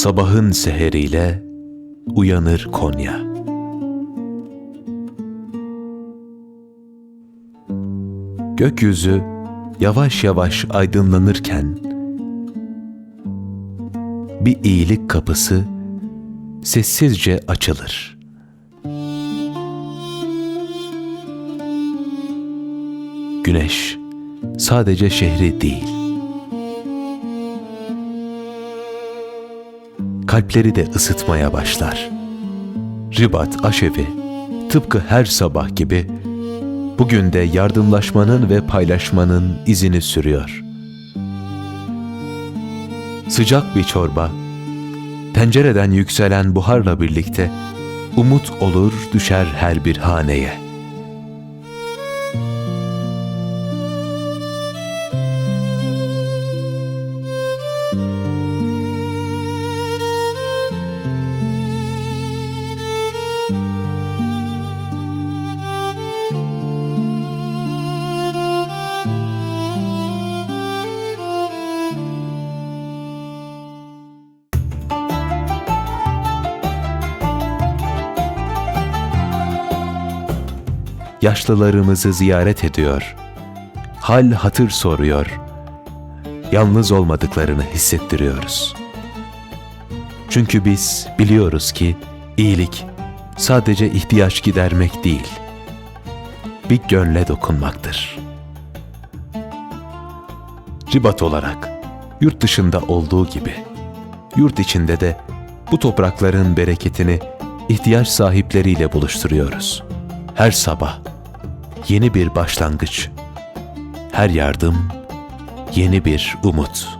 Sabahın seheriyle uyanır Konya. Gökyüzü yavaş yavaş aydınlanırken bir iyilik kapısı sessizce açılır. Güneş sadece şehri değil, kalpleri de ısıtmaya başlar. Ribat aşevi tıpkı her sabah gibi bugün de yardımlaşmanın ve paylaşmanın izini sürüyor. Sıcak bir çorba, tencereden yükselen buharla birlikte umut olur düşer her bir haneye. Yaşlılarımızı ziyaret ediyor. Hal hatır soruyor. Yalnız olmadıklarını hissettiriyoruz. Çünkü biz biliyoruz ki iyilik sadece ihtiyaç gidermek değil, bir gönle dokunmaktır. Ribat olarak yurt dışında olduğu gibi yurt içinde de bu toprakların bereketini ihtiyaç sahipleriyle buluşturuyoruz. Her sabah yeni bir başlangıç. Her yardım yeni bir umut.